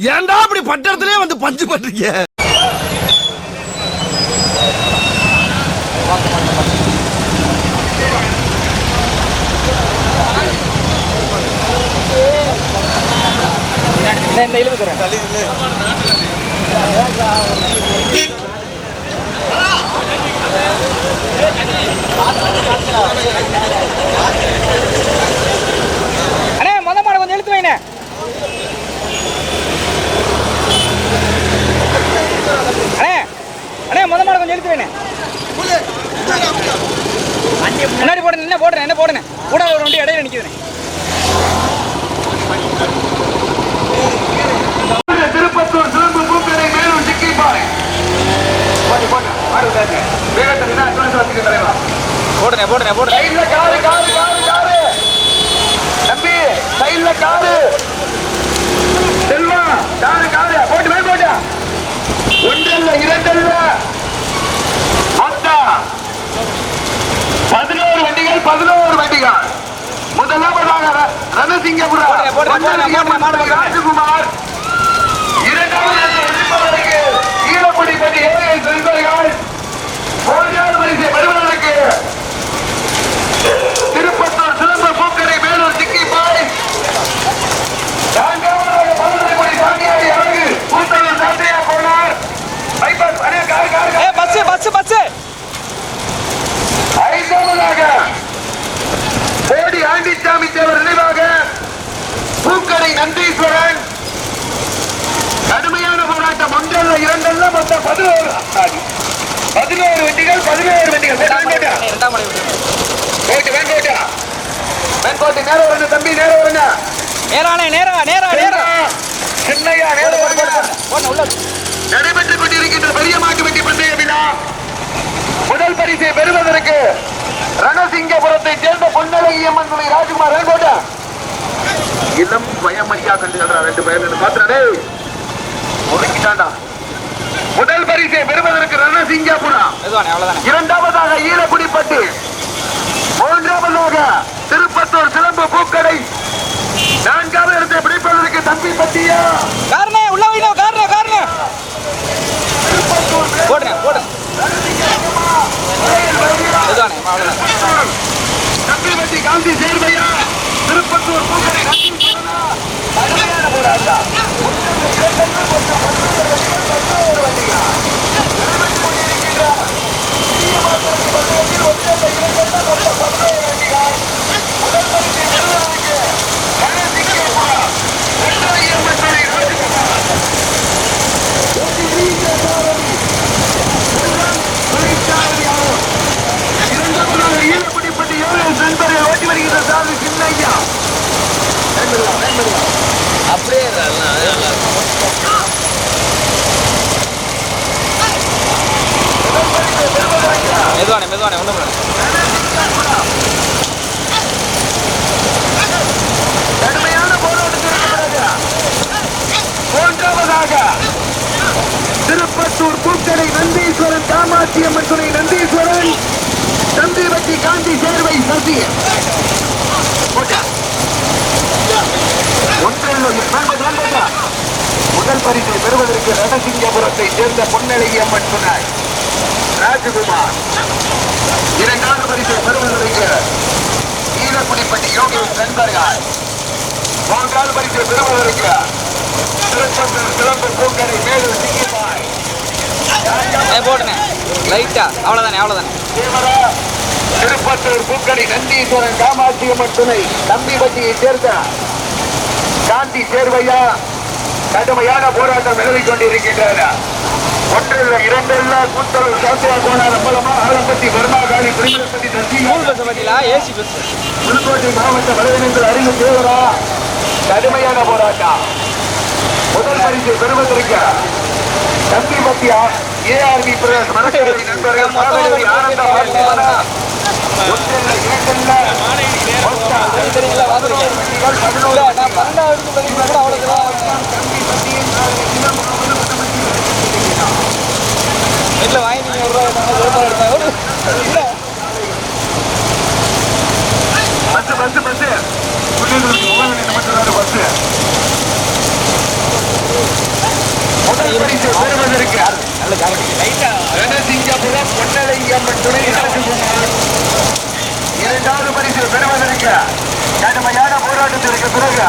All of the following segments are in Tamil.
ஏன்டா அப்படி பட்டத்திலே வந்து பஞ்சு பண்றீங்க? அண்ணே மொத மாட கொஞ்சம் இழுத்து வைண்ணே அண்ணே அண்ணே மொத மாட கொஞ்சம் இழுத்து வைண்ணே. முன்னாடி போடுறேன் என்ன போடுறேன் என்ன போடுறேன் கூட ஒரு வண்டி இடையில நிக்குதுண்ணே. திருப்பத்தூர் சிலம்பு பூக்கடை மேலும் சிக்கிப்பாறை போட்டு போட்டு. மாடு விட்டாச்சு. வேகத்தை அட்வான்ஸ் வச்சுக்க தலைவா. போடுறேன் போடுறேன் போடுறேன் சைடுல காரு காரு காரு காரு தம்பி சைடுல காரு செல்வா காரு காரு போட்டு மேல் போட்டா ஒன்றல்ல இரண்டல்ல மொத்தம் பதினோரு வண்டிகள் பதினோரு வண்டிகள் முதலாவதாக ர- ரணசிங்கபுரம் போடுறேன், போடுறேன், போடுறேன், போடுறேன், மாடு வைக்கிறேன். ராஜகுமார் இரண்டாவது இருப்பவருக்கு ஈழப்படிப்பட்டி ஏழை செல்வர்கள் மூன்றாவது பரிசை பெறுவதற்கு திருப்பத்தூர் சிலம்பு பூக்கடை மேலூர் சிக்கி பாய் நான்காவதாக பல்லுப்படி சாமியாடி அழகு கூத்தூர் சாத்தையா போனார் பைபாஸ் அண்ணே car car A bus bus bus ஐந்தாவதாக கோடி ஆண்டிச்சாமி தேவர் நினைவாக பூக்கடை நந்தீஸ்வரன் கடுமையான போராட்டம் ஒன்றல்ல இரண்டல்ல மொத்தம் பதினோரு. பதினோரு வண்டிகள் பதினோரு வண்டிகள் வேண்டாம் இரண்டாம் மலை போட்டு. வேண்டோட்டா வேண்டோட்டு நேரம் வரணும் தம்பி நேரம் வரணும் நேரானே நேரா நேரா நேரா. சின்னையா நேரம் உள்ள. நடைபெற்றுக் கொண்டிருக்கின்ற பெரிய மாட்டு வெட்டி பந்தய விழா. முதல் பரிசை பெறுவதற்கு ரணசிங்கபுரத்தை சேர்ந்த பொன்னழகி அம்மன் துணை ராஜ்குமார் வேண்டோட்டா இளம் பயமரியா கண்டுகிறா ரெண்டு பேர் பாத்துறாடே ஒதுக்கிட்டாண்டா முதல் பரிசை பெறுவதற்கு மெதுவானே அவ்வளவுதானே. இரண்டாவதாக ஈரக்குடிப்பட்டு மூன்றாவதாக திருப்பத்தூர் சிலம்பு பூக்கடை. நான்காவது இடத்தை பிடிப்பதற்கு தம்பி பட்டியா. காரணே உள்ள வைங்க காரணே காரணே. போடுறேன் போடுறேன் மெதுவானே அவ்வளவுதான். தம்பி பட்டி காந்தி சேர்வையா திருப்பத்தூர் பூக்கடை நந்திசுவரனா? கடுமையான போராட்டம். இரண்டாவதாக ஈழக்குடிப்பட்டி ஏழு நண்பரை ஓட்டி வருகின்ற சாமி சின்னையா மெதுவானே மெதுவானே ஒண்ணும் கடுமையான போராட்டத்திற்கு பிறகு மூன்றாவதாக திருப்பத்தூர் பூக்கடை நந்தீஸ்வரன் காமாட்சி அம்மன் துணை நந்தீஸ்வரன். தந்திவட்டி காந்தி சேர்வை சசி முதல் பரிசை பெறுவதற்கு ரணசிங்கபுரத்தை சேர்ந்த பொன்னழகி அம்மன் துணை. ராஜகுமார். இரண்டாவது பரிசை பெறுவதற்கு ஈரக்குடிப்பட்டி யோகேஷ் நண்பர்கள். மூன்றாவது பரிசை பெறுவதற்கு திருப்பத்தூர் சிறப்பு பூக்கடை மேலும் சிங்கிபாய் ஏ போடுறேன் லைட்டா அவ்வளவுதானே தேவரா திருப்பத்தூர் பூக்கடை நந்தீஸ்வரன் காமாட்சி அம்மன் துணை தம்பிபட்டியை சேர்ந்த காந்தி சேர்வையா? கடுமையான போராட்டம் நிலவிக் கொண்டிருக்கின்றன. ஒன்றில் இரண்டில் கூத்தல் சாத்தியா கோணார் அம்பலமா ஆலம்பட்டி வர்மா காளி பிரிமிலப்பட்டி தசியா ஸ்கூல் பஸ் பத்திலா ஏசி பஸ் புதுக்கோட்டை மாவட்ட வலைவினங்கள் அறிவு தேவரா? கடுமையான போராட்டம். முதல் பரிசை பெறுவதற்கு தம்பி பத்தியா ஏஆர்பி பிரதேஷ் மரக்கரை நண்பர்கள் மாதவி ஆனந்த பார்த்திபனா ஒன்றில் இரண்டில் மொத்த தெரியுங்களா வாங்குறீங்க பதினோரு நான் பன்னெண்டாவது பதினஞ்சு கூட அவ்வளோதான் வீட்டில் வாங்கி நீங்கள் ஒரு ரூபா நாங்கள் விருப்பம் எடுத்தாங்க ஒரு இல்லை பஸ் பஸ் பஸ் புள்ளிகளுக்கு உலகின் நமக்கு பஸ் முதல் பரிசு பெறுவதற்கு நல்ல ஜாக்கெட் ரணசிங்கபுரம் பொன்னலையம்மன் துணை ராஜகுமார் இரண்டாவது பரிசு பெறுவதற்கு கடுமையான போராட்டத்திற்கு பிறகு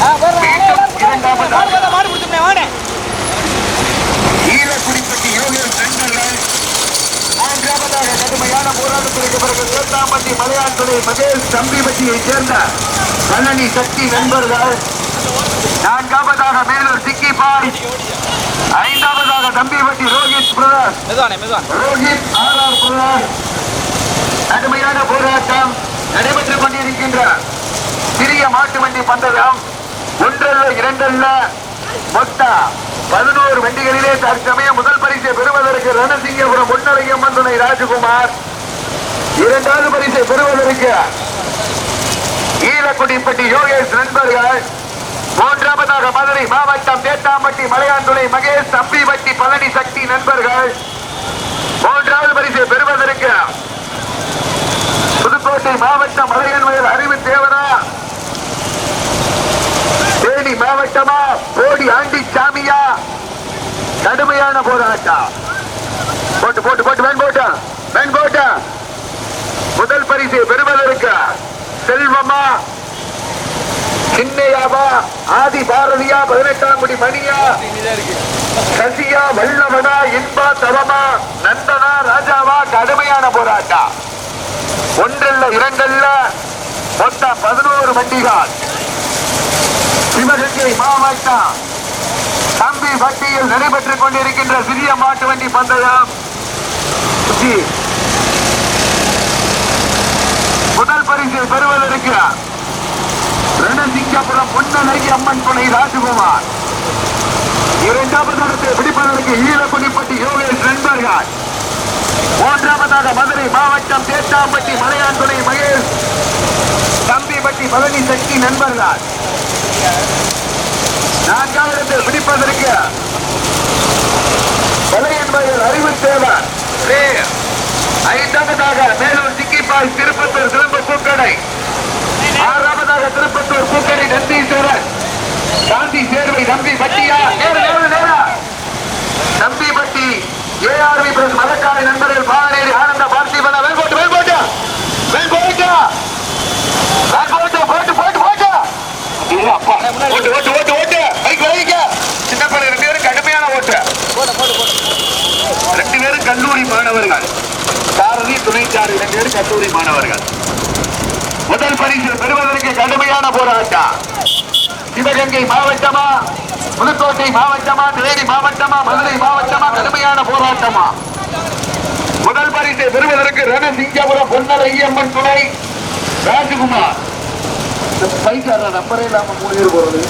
ஆ போடுறேன் மாடு மாடு பிடிச்சோம்னே வாடே ஈரக்குடிப்பட்டி யோகேஷ் நண்பர்கள் மூன்றாவதாக கடுமையான போராட்டத்திற்கு பிறகு சேத்தாம்பட்டி மலையாள துணை மகேஷ் தம்பிபட்டியைச் சேர்ந்த கல்லணி சக்தி நண்பர்கள் நான்காவதாக மேலூர் சிக்கி பாய் ஐந்தாவதாக தம்பிபட்டி ரோஹித் பிரதர்ஸ் மெதுவானே மெதுவானே. கடுமையான போராட்டம் நடைபெற்றுக் கொண்டிருக்கின்ற சிறிய மாட்டு வண்டி பந்தயம் ஒன்றல்ல இரண்டல்ல மொத்த பதினோரு வண்டிகளிலே தற்சமயம் முதல் பரிசை பெறுவதற்கு ரணசிங்கபுரம் முன்னரையம்மன் துணை ராஜகுமார். இரண்டாவது பரிசை பெறுவதற்கு ஈரக்குடிப்பட்டி யோகேஷ் நண்பர்கள். மூன்றாவதாக மதுரை மாவட்டம் தேத்தாம்பட்டி மலையாண்டுளை மகேஷ் தம்பிபட்டி பழனி சக்தி நண்பர்கள். மூன்றாவது பரிசை பெறுவதற்கு புதுக்கோட்டை மாவட்டம் மலையன் வயல் அறிவு தேவரா தேனி மாவட்டமா? போடி ஆண்டி சாமியா கடுமையான போராட்டம். போட்டு போட்டு போட்டு வேன் போட்டா வேன் போட்டா. முதல் பரிசை பெறுவதற்கு செல்வமா? சின்னையாவா? ஆதி பாரதியா பதினெட்டாம் குடி மணியா? சசியா வல்லவனா இன்பா தவமா? நந்தனா ராஜாவா கடுமையான போராட்டா ஒன்றல்ல இரண்டல்ல மொத்தம் பதினோரு வண்டிகள். சிவகங்கை மாவட்டம். தம்பி பட்டியில் நடைபெற்றுக் கொண்டிருக்கின்ற சிறிய மாட்டு வண்டி பந்தயம். முதல் பரிசு பெறுவதற்கு ரணசிங்கபுரம் பொன்னலகி அம்மன் துணை ராஜகுமார். இரண்டாவது இடத்தை பிடிப்பதற்கு ஈழக்குடிப்பட்டி யோகேஷ் நண்பர்கள். மூன்றாவதாக மதுரை மாவட்டம் தேத்தாம்பட்டி மலையான் மகேஷ். தம்பிப்பட்டி பழனி சக்தி நண்பர்கள். நான்காவது இடத்தை பிடிப்பதற்கு பழையன் வயல் அறிவு தேவர் ஐந்தாவதாக மேலூர் சிக்கிப்பாய் திருப்பத்தூர் சிறப்பு பூக்கடை. ஆறாவதாக தலைவர் கூட்டணி நந்தி நந்தீஸ்வரன் காந்தி சேர்வை நம்பி பட்டியா? நம்பி பட்டி. ஏஆர்வி பிரஸ் மலக்காடு நண்பர்கள் பாலநேரி ஆனந்த பார்த்திபன வெங்கோட்டு வெங்கோட்டு வெங்கோட்டு வெங்கோட்டு போட்டு. போட்டு போட்டா அப்பா. ஓட்டு ஓட்டு ஓட்டு ஓட்டு. பைக் வைக்க சின்ன பிள்ளை ரெண்டு பேரும் கடுமையான ஓட்டு. ரெண்டு பேரும் கல்லூரி மாணவர்கள். சாரதி துணைச்சாரி ரெண்டு பேரும் கல்லூரி மாணவர்கள். முதல் பரிசு பெறுவதற்கு கடுமையான போராட்டம். சிவகங்கை மாவட்டமா புதுக்கோட்டை மாவட்டமா தேனி மாவட்டமா மதுரை மாவட்டமா கடுமையான போராட்டமா. முதல் பரிசை பெறுவதற்கு ரணசிங்கபுரம் பொன்னர ஐயம்மன் துணை ராஜகுமார். பைக்கார நம்பரே இல்லாம மூணு பேர் போறது?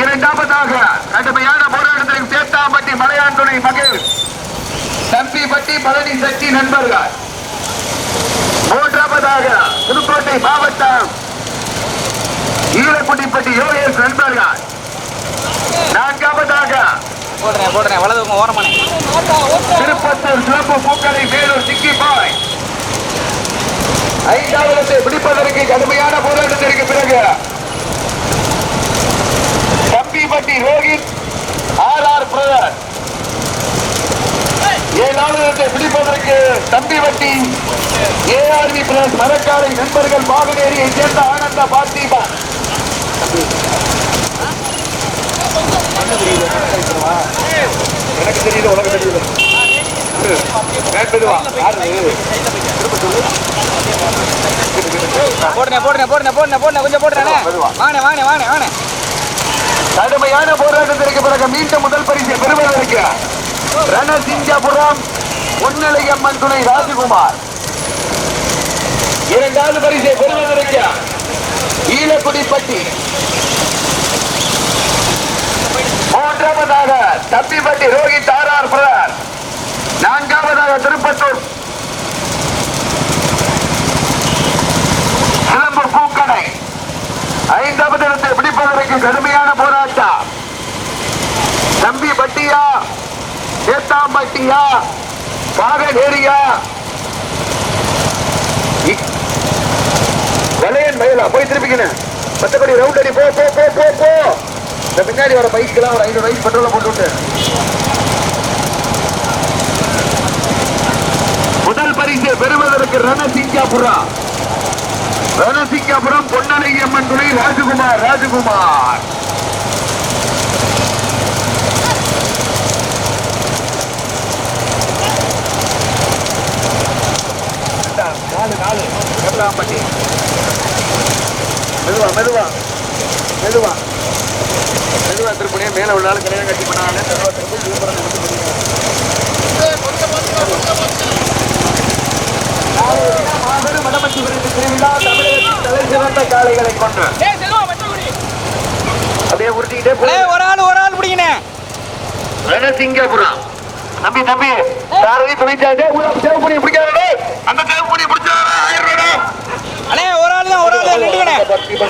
இரண்டாவதாக கடுமையான போராட்டத்திற்கு சேத்தாம்பட்டி மலையான் துணை மகேஷ் தம்பிப்பட்டி பழனி சக்தி நண்பர்கள். மூன்றாவதாக புதுக்கோட்டை மாவட்டம் ஈரக்குடிப்பட்டி யோகேஷ் நண்பர்கள். நான்காவதாக போடுறேன் போடுறேன் வலது ஓரமானே. திருப்பத்தூர் சிறப்பு பூக்கடை வேலூர் சிக்கி பாய். ஐந்தாவதத்தை பிடிப்பதற்கு கடுமையான போராட்டத்திற்கு பிறகு Thambipatti Rohit R R brother. ஏழாவது பிடிப்பதற்கு தம்பிவட்டி ஏஆர்வி பிளஸ் மரக்காரை நண்பர்கள் பாகநேரியை சேர்ந்த ஆனந்த பார்த்திபா எனக்கு தெரியுது கேட்பதுவா யாரு? போடுறேன் போடுறேன் போடுறேன் போடுறேன் போடுறேன் கொஞ்சம் போடுறேனே வாணே வாணே வாணே வாணே. கடுமையான போராட்டத்திற்கு பிறகு மீண்டும் முதல் பரிசை பெறுவதற்கு ரணசிங்கபுரம் பொன்னலையம்மன் துணை ராஜகுமார். இரண்டாவது பரிசை பெறுவதற்கு ஈலக்குடிப்பட்டி மூன்றாவதாக Thappipatti Rohit R R brother நான்காவதாக திருப்பத்தூர். சிலம்பு பூக்கடை. ஐந்தாவது இடத்தை பிடிப்பதற்கு கடுமையான போராட்டம். தம்பி பட்டியா சேத்தாம்பட்டியா பாகநேரியா வலையன் மயிலா போய் திருப்பிக்கணும் மற்றபடி ரவுண்ட் அடி போ போ போ போ போ. இந்த பின்னாடி வர பைக்கெல்லாம் ஒரு ஐநூறு வயசு பெட்ரோல போட்டு விட்டு. முதல் பரிசு பெறுவதற்கு ரணசிங்காபுரா ரணசிங்காபுரம் பொன்னலையம்மன் துணை ராஜகுமார் ராஜகுமார். நாலு நாலு. எவ்வளோப்பட்டி மெதுவா மெதுவா. மெதுவா. மெதுவா திருப்பணியே மேல உள்ள ஆளு கல்யாணம் கட்டி பண்ணாங்க. மெதுவா திருப்பி விழுப்புரம் திருப்பி மாபெரும் வடமஞ்சி விருது திருவிழா தமிழகத்தின் தலை சிறந்த காளைகளை கொண்டு அப்படியே உருட்டிக்கிட்டே ஒரு ஆள் ஒரு ஆள் பிடிங்கண்ணே. ரணசிங்கபுரம் தம்பி தம்பி. சாரதி துணிச்சாண்டே உள்ள தேவப்படி பிடிக்காதே அந்த தேவப்படி பிடிச்சாரா ஆயிரம் ரூபாய் அண்ணே ஒரு ஆள் தான் ஒரு ஆள் நின்றுக்கண்ணே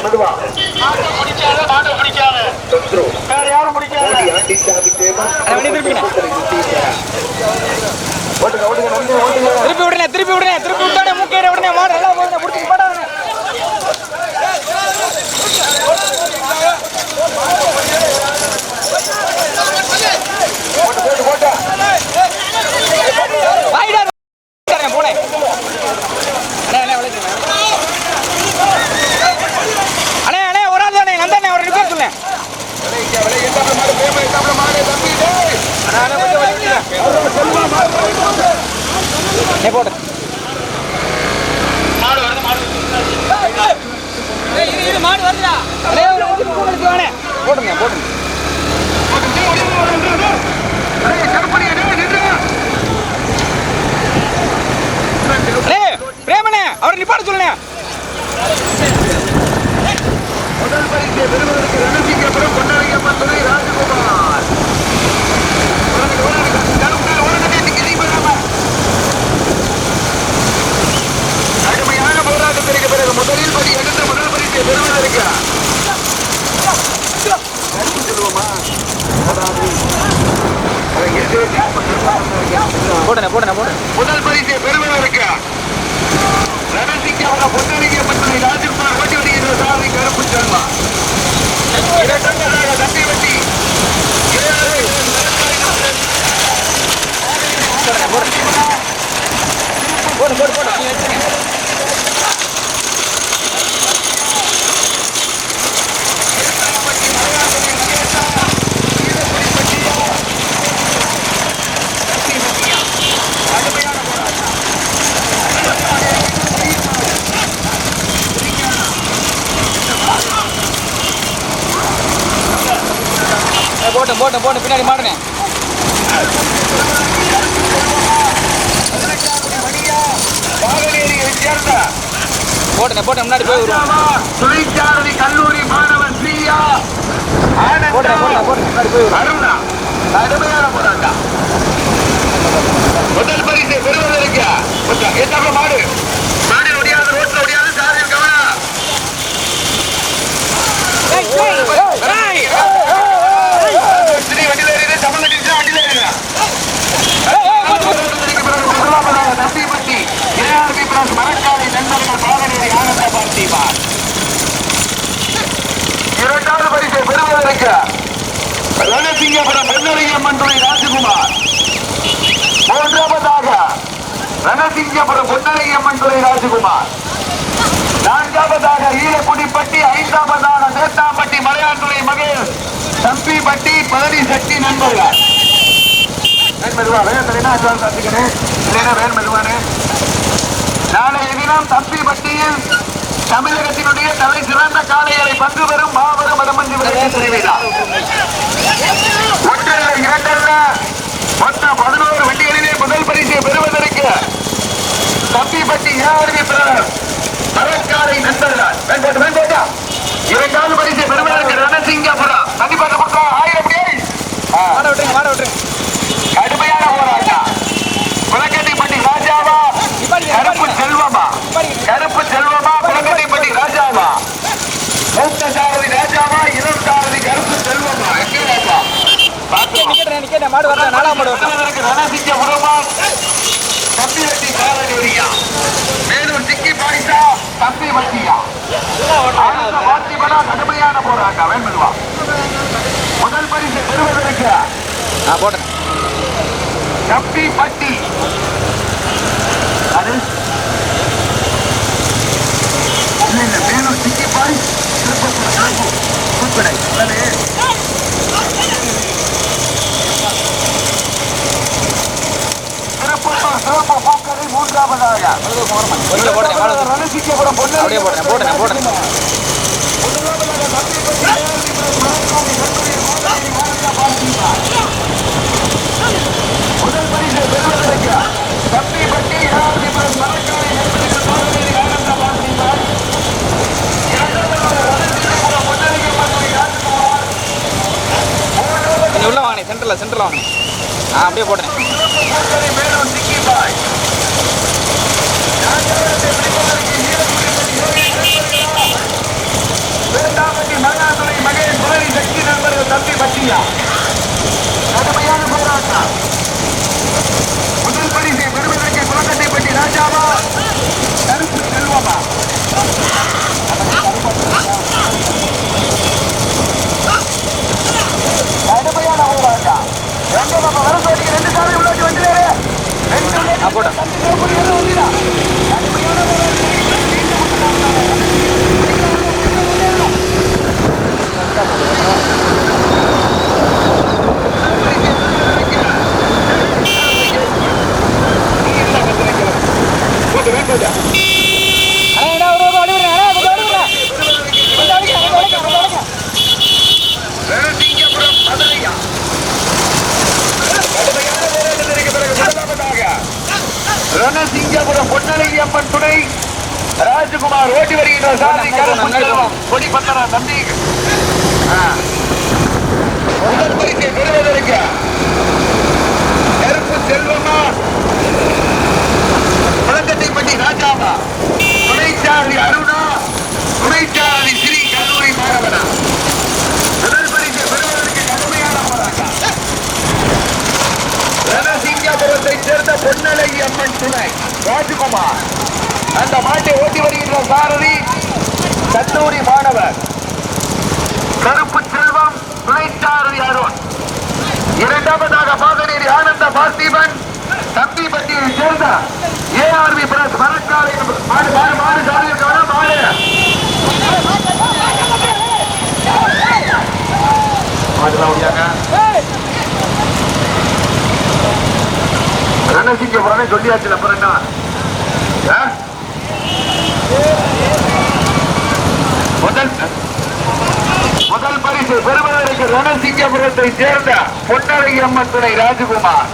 மெதுவா தொந்தரவு. ஓடி ஆண்டி சாமி தேவா. அண்ணே வண்டி திருப்பிண்ணே ஓட்டுங்க ஓட்டுங்க நம்பி ஓட்டுங்க திருப்பி விடுனே திருப்பி விடுனே திருப்பி விட்டானே மூக்கேற உடனே மாடு நல்லா போகுது முடிச்சு போடாதே வாயிடா தரேன் போனே அண்ணே அண்ணே விளைச்சுங்க அண்ணே அண்ணே ஒரு ஆள் தானே நந்தானே ஒரு ரெண்டு பேர் சொல்லேன் ஏ போட்டு உங்களுக்கு வாண்ணே. போட்டுங்க போட்டுங்க பிரேமனே அவரை நிப்பாட சொல்லுண்ணே முதல் பரிசை பெறுவதற்கு ரணசிங்கபுரம் பொன்னரையம்மன் துணை ராஜகுமார். கடுமையான போராட்டத்திற்கு பிறகு முதலில் படி எடுத்து பெறுவதற்கு அடிச்சு சொல்லுவோமா? அதாவது, அதை எதிரே போட்டுண்ணே போட்டுண்ணே போட்டு முதல் பரிசை பெறுவதற்கு ரணசிங்கபுரம் பொன்னரையம்மன் துணை ராஜகுமார் ஓட்டி வருகின்ற சாமி கருப்பு செல்வா இரண்டாவதாக தம்பி வண்டி போடு போடு போடு நீ வச்சுருங்க போட்டு போட்டு போட்டு பின்னாடி மாட்டுனே வாகனேரியை சேர்ந்த போட்டுனே போட்டு முன்னாடி போய் வருவோம் துணைச்சாரதி கல்லூரி மாணவன் பிரியா போட்டுனே போட்டுனே போட்டு முன்னாடி போய் அருணா கடுமையான போராட்டம் முதல் பரிசை பெறுவதற்கு எட்டாப்ல மாடு மாடு ஒடியாது ரோட்ல ஒடியாது வண்டியில தமிழ் வண்டியில மரக்காலை ஆனந்த இரண்டாவது பரிசை பெறுவதற்கு ரணசிங்கபுரம் பொன்னரையம்மன் துணை ராஜகுமார். மூன்றாவதாக ரணசிங்கபுரம் பொன்னரையம்மன் துணை ராஜகுமார். நான்காவதாக ஈரக்குடிப்பட்டி ஐந்தாவதாக நேத்தாம்பட்டி மலையாண்டுறை மகேஷ் தம்பிப்பட்டி பழனி சக்தி நண்பர்கள். வேன் மெதுவா வேன் இல்லைன்னா வேன் நாளைய தினம் தம்பிப்பட்டியில் தமிழகத்தினுடைய தலை சிறந்த காளைகளை பங்கு பெறும் மாபெரும் வடமஞ்சி திருவிழா ஒன்றல்ல இரண்டல்ல மொத்த பதினோரு வண்டிகளிலே முதல் பரிசு பெறுவதற்கு தம்பிப்பட்டி ஏஆர்வி பிரதமர் மரக்காலை நண்பர்கள் வேண்டாம் வேண்டாம். இரண்டாவது பரிசு பெறுவதற்கு ரணசிங்கபுரம் தனிப்பட்ட பக்கம் ஆயிரம் மாட விட்டுருங்க மாட விட்டுருங்க கடுமையான போராட்டம். குலக்கட்டிப்பட்டி ராஜாவா? கருப்பு செல்வமா? கருப்பு ரணசிங்க மாடு தம்பி வட்டி மாடு மேலூர் சிக்கி பாய்ச்சா தம்பி வட்டியா கடுமையான போராட்டம் வேண்பதுவா முதல் பரிசு பெறுவதற்கு நான் போட்டேன் தம்பி பட்டி அது மேலும் சிக்கி பாய் திருப்பத்தூர் சிறப்பு பூக்கடை மூன்றாவதாக கொஞ்சம் போடுறேன் மாடு வரட்டும். முதல் பரிசு பெறுவதற்கு தம்பி பட்டி இரண்டாவது உள்ள வாங்கினேன் சென்டர்ல சென்டர்ல வாங்கினேன் ஆ அப்படியே போட்டேன் மேலும் சிக்கி பாய் வேண்டாமட்டி மகனாதுரை மகேஷ் சக்தி நண்பர்கள் தம்பி பட்டியா கடுமையான போராட்டம். முதல் பரிசை பெறுவதற்கு குளக்கட்டைப்பட்டி ராஜாவா? கருப்பு செல்வமா கடுமையான போராட்டம் ரெண்டு நம்ம வர சொல்லி ரெண்டு சாமி உள்ளாச்சு வந்துடுறாரு ரெண்டு நான் போட்டேன் அண்ணா என்ன ஒரு ஓடி விடுறேன் அண்ணா கொஞ்சம் ஓடி விடுறேன் கொஞ்சம் ஓடிக்கிறேன் கொஞ்சம் ஓடிக்கிறேன் கொஞ்சம் ஓடிக்கிறேன் ரணசிங்கபுரம் மதுரையா கடுமையான போராட்டத்திற்கு பிறகு முதலாவதாக ரணசிங்கபுரம் பொன்னழகி அம்மன் துணை ராஜகுமார் ஓட்டி வருகின்ற சாதி கருப்பு செல்வம் கொடி பத்தனா தம்பி. முதல் பரிசை பெறுவதற்கு கருப்பு செல்வமா குளக்கட்டைப்பட்டி ராஜாவா? துணைச்சாரதி அருணா துணைச்சாரதி ஸ்ரீ கல்லூரி மாணவனா? முதல் பரிசு பெறுவதற்கு கடுமையான போராட்டம் ரணசிங்கபுரத்தை சேர்ந்த பொன்னழகி அம்மன் துணை. ராஜகுமார். அந்த மாட்டை ஓட்டி வருகின்ற சாரதி கல்லூரி மாணவர் கருப்பு செல்வம் துணைச்சாரதி அருண். இரண்டாவதாக பாகனேரி ஆனந்த பார்த்திபன் தம்பி பட்டியை சேர்ந்த ஏஆர்வி பிரஸ் மரக்காலை மாடு மாடு மாடு சாரி மாடு. மாடுலாம் முடியாங்க ரணசிங்க புறமே சொல்லியாச்சு அப்புறம் என்ன ஆ? முதல் முதல் பரிசு பெறுவதற்கு ரணசிங்கபுரத்தை சேர்ந்த பொன்னழகி அம்மன் துணை ராஜகுமார்.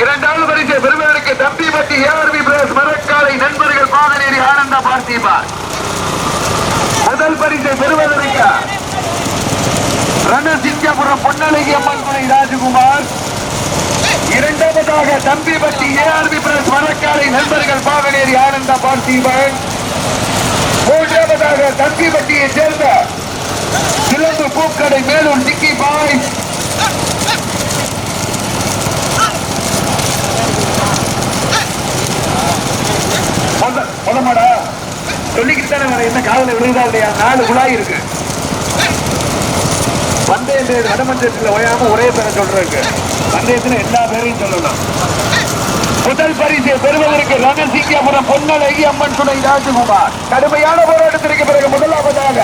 இரண்டாவது பரிசு பெறுவதற்கு தம்பிப்பட்டி ஏஆர்பி பிரஸ் மரக்காலை நண்பர்கள் பாதநேரி ஆனந்த பார்த்திபார் முதல் பரிசை பெறுவதற்கு ரணசிங்கபுரம் பொன்னழகி அம்மன் துணை ராஜகுமார். இரண்டாவதாக தம்பிப்பட்டி ஏஆர்பி பிரஸ் மரக்காலை நண்பர்கள் பாகனேரி ஆனந்த பார்த்திபன் மூன்றாவதாக சேர்ந்த சிலம்பு பூக்கடை மேலூர் டிக்கி பாய். முத- முதமாடா சொல்லிக்கிட்டு தானே வர என்ன காதல விழுதா இல்லையா? நாலு குழாய் இருக்கு. வந்தேன் வடமன்றத்தில் ஓயாம ஒரே பேரை சொல்றேன் வந்தேன் எல்லா பேரையும் சொல்லணும். முதல் பரிசை பெறுவதற்கு ரணசிங்கபுரம் பொன்னழகி அம்மன் துணை ராஜகுமார். கடுமையான போராட்டத்திற்கு பிறகு முதலாவதாக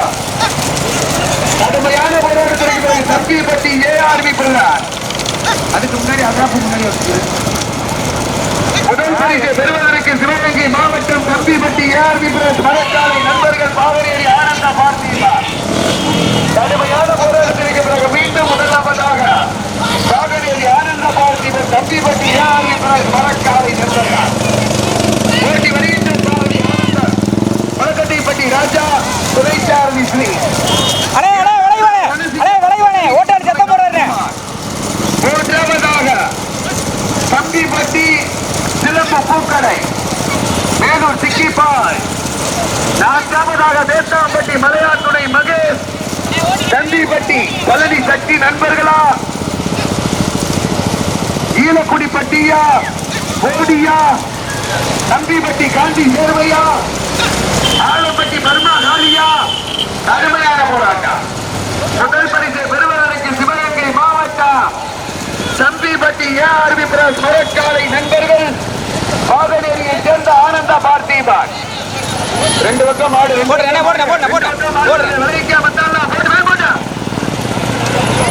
கடுமையான போராட்டத்திற்கு பிறகு தம்பிப்பட்டி ஏஆர்வி பெறுகிறார். அதுக்கு முன்னாடி அகாப்பு முன்னாடி முதல் பரிசை பெறுவதற்கு சிவகங்கை மாவட்டம் தம்பிப்பட்டி ஏஆர்வி பிரஸ் மரக்காலை நண்பர்கள் பாவரேரி ஆனந்த பார்த்தீர்கள் கடுமையான போராட்டத்திற்கு பிறகு மீண்டும் முதலாவதாக பாகனேரி ஆனந்த பார்த்திபன் தம்பிப்பட்டி ஏஆர்வி பிரஸ் மரக்காலை நண்பர்கள் போட்டி வருகின்ற சாரதி ஆனந்தர் மரக்கட்டைப்பட்டி ராஜா துணைச்சாரதி ஸ்ரீ அண்ணே அண்ணே விளைவானே அண்ணே விளைவானே ஓட்டாடி சத்தம் போடுறேன் மூன்றாவதாக தம்பிப்பட்டி சிலம்பு பூக்கடை மேலூர் சிக்கிப்பாய் நான்காவதாக தேத்தாம்பட்டி மலையாத்துறை மகேஷ் தண்டிப்பட்டி பழனி சக்தி நண்பர்களா ஈலக்குடி பட்டியா போடியா தம்பிப்பட்டி காந்தி சேர்வையா ஆலப்பட்டி பர்மா காளியா கடுமையான போராட்டம். முதல் பரிசு பெறுவதற்கு சிவகங்கை மாவட்டம். தம்பிப்பட்டி ஏஆர்பி பிரஸ் முரக்காலை நண்பர்கள். பாகநேரியை சேர்ந்த ஆனந்த பார்த்திபான். ரெண்டு பக்கம் போடு.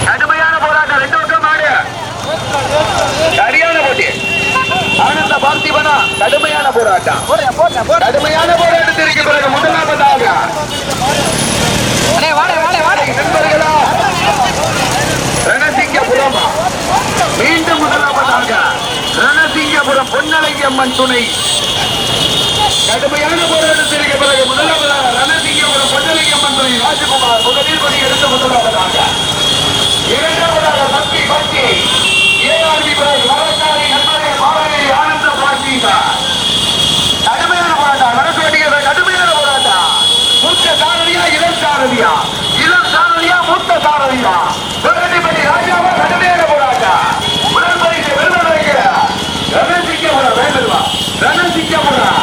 கடுமையான போராட்டம். ரெண்டு பக்கம் மாடு சரியான போட்டி. ஆனந்த பார்த்திபனா கடுமையான போராட்டம். கடுமையான போராட்டத்திற்கு பிறகு முதலாவதாக நண்பர்களா ரணசிங்கபுரம். மீண்டும் முதலாவதாக ரணசிங்கபுரம் பொன்னலையம்மன் துணை. கடுமையான போராட்டத்திற்கு பிறகு முதலாவதாக ரணசிங்கபுரம் பொன்னலையம்மன் துணை ராஜகுமார் முதலில் கொடி எடுத்து முதலாவதாக இரண்டாவதாக பக்தி பக்தி ஏஆர்பி பிறகு வரக்காரி நண்பர்கள் பாடகை ஆனந்த பாட்டிதா கடுமையான போராட்டம் நடக்க வேண்டியது கடுமையான போராட்டம் மூத்த சாரதியா இளம் சாரதியா இளம் சாரதியா மூத்த சாரதியா வெங்கடிப்பட்டி ராஜாவா கடுமையான போராட்டம் முதல் பரிசு வெறுவதற்கு ரணசிங்கபுரம் வேண்டுமா ரணசிங்கபுரம்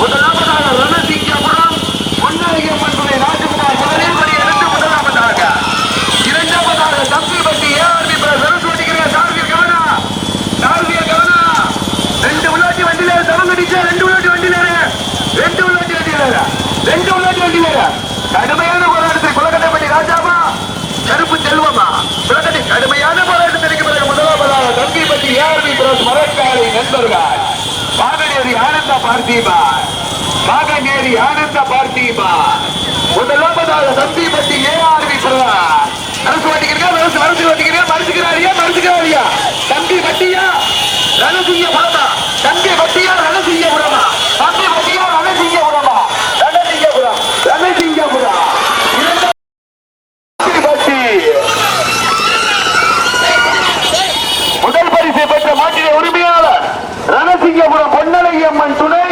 முதலாவதாக ரணசிங்கபுரம் பொன்னழகியம்மன் துணை ராஜகுமார் முதலில் படி எடுத்து முதலாவதாக இரண்டாவதாக தம்பிப்பட்டி ஏஆர்பி சரஸ்வதிக்கிற சாரதிய கவனா சாரதிய கவனா ரெண்டு உள்ளாட்சி வண்டியில தவங்கடிச்சா ரெண்டு உள்ளாட்சி வண்டியில ரெண்டு உள்ளாட்சி வண்டியில ரெண்டு உள்ளாட்சி வண்டியில கடுமையான போராட்டத்தை குலக்கட்டைப்பட்டி ராஜாவா கருப்பு செல்வமா குலக்கட்டை கடுமையான போராட்டத்திற்கு பிறகு முதலாவதாக தம்பிப்பட்டி ஏஆர்பி மரக்காலை நண்பர்கள். பாகநேரி ஆனந்த பார்த்திபா பாகநேரி ஆனந்த பார்த்திபா முதலாவதாக சந்தீபத்தி ஏஆர்பி ஆரம்பிக்கிறதா அரசு வாட்டிக்கிறீங்க அரசு அரசு வாட்டிக்கிறீங்க மறுத்துக்கிறாரியா மறுத்துக்கிறாரியா தம்பி பட்டியா? ரணசிங்க புறமா தம்பி பட்டியா ரணசிங்க புறமா தம்பி வட்டியா ரணசிங்க புறமா ரணசிங்கபுரம் ரணசிங்கபுரம் இரண்டாம் பட்டி முதல் பரிசை பெற்ற மாட்டின உரிமையாளர் ரணசிங்கபுரம் பொன்னலை அம்மன் துணை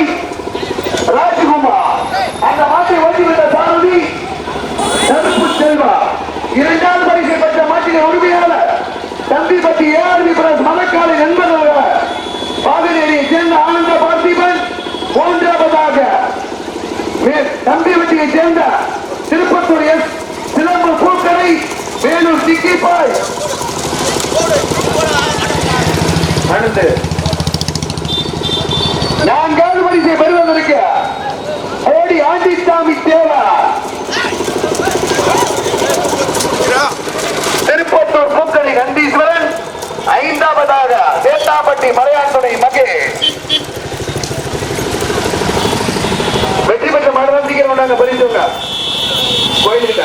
ராஜ்குமார். அந்த மாட்டை ஓட்டிவிட்ட சாரதி கருப்பு செல்வா. இரண்டாவது பரிசை பெற்ற மாட்டின உரிமையாளர் தம்பிப்பட்டி ஏஆர்பி பிரஸ் மணக்காலை நண்பர்கள் பாகநேரியை சேர்ந்த ஆனந்த பார்த்திபன் மூன்றாவதாக. மே- தம்பிப்பட்டியை சேர்ந்த திருப்பத்தூர் எஸ் சிலம்பு பூக்கரை வேலூர் சிக்கிப்பாய். அடுத்து நான்காவது பரிசை பெறுவதற்கு கோடி ஆண்டிசாமி தேவா. திருப்பத்தூர் பூக்கணி நந்தீஸ்வரன் ஐந்தாவதாக சேத்தாப்பட்டி மலையாண்டுனை மகே வெற்றி பெற்ற மரணம் சீக்கிரம் கொண்டாங்க பரிசுங்க. கோயிலுங்க